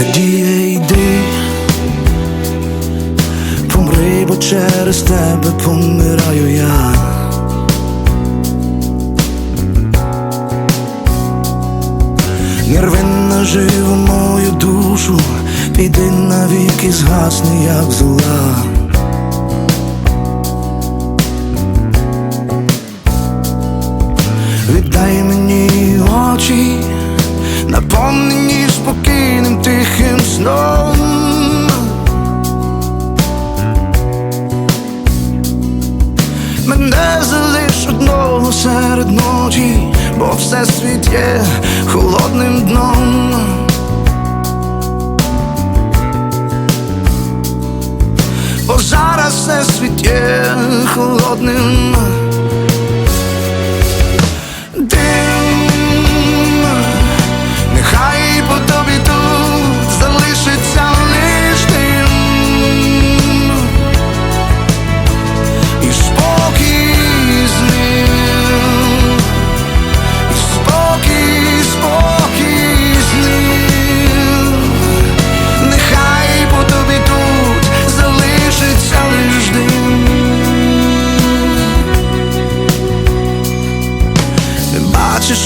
Надія йди, помри, бо через тебе помираю я. Не рви мою душу, піди навіки згасни, як зола. Віддай мені очі, наповнені спокійним тихим сном. Мене залиш одного серед ночі, бо все світ є холодним дном. Бо зараз все світ є холодним.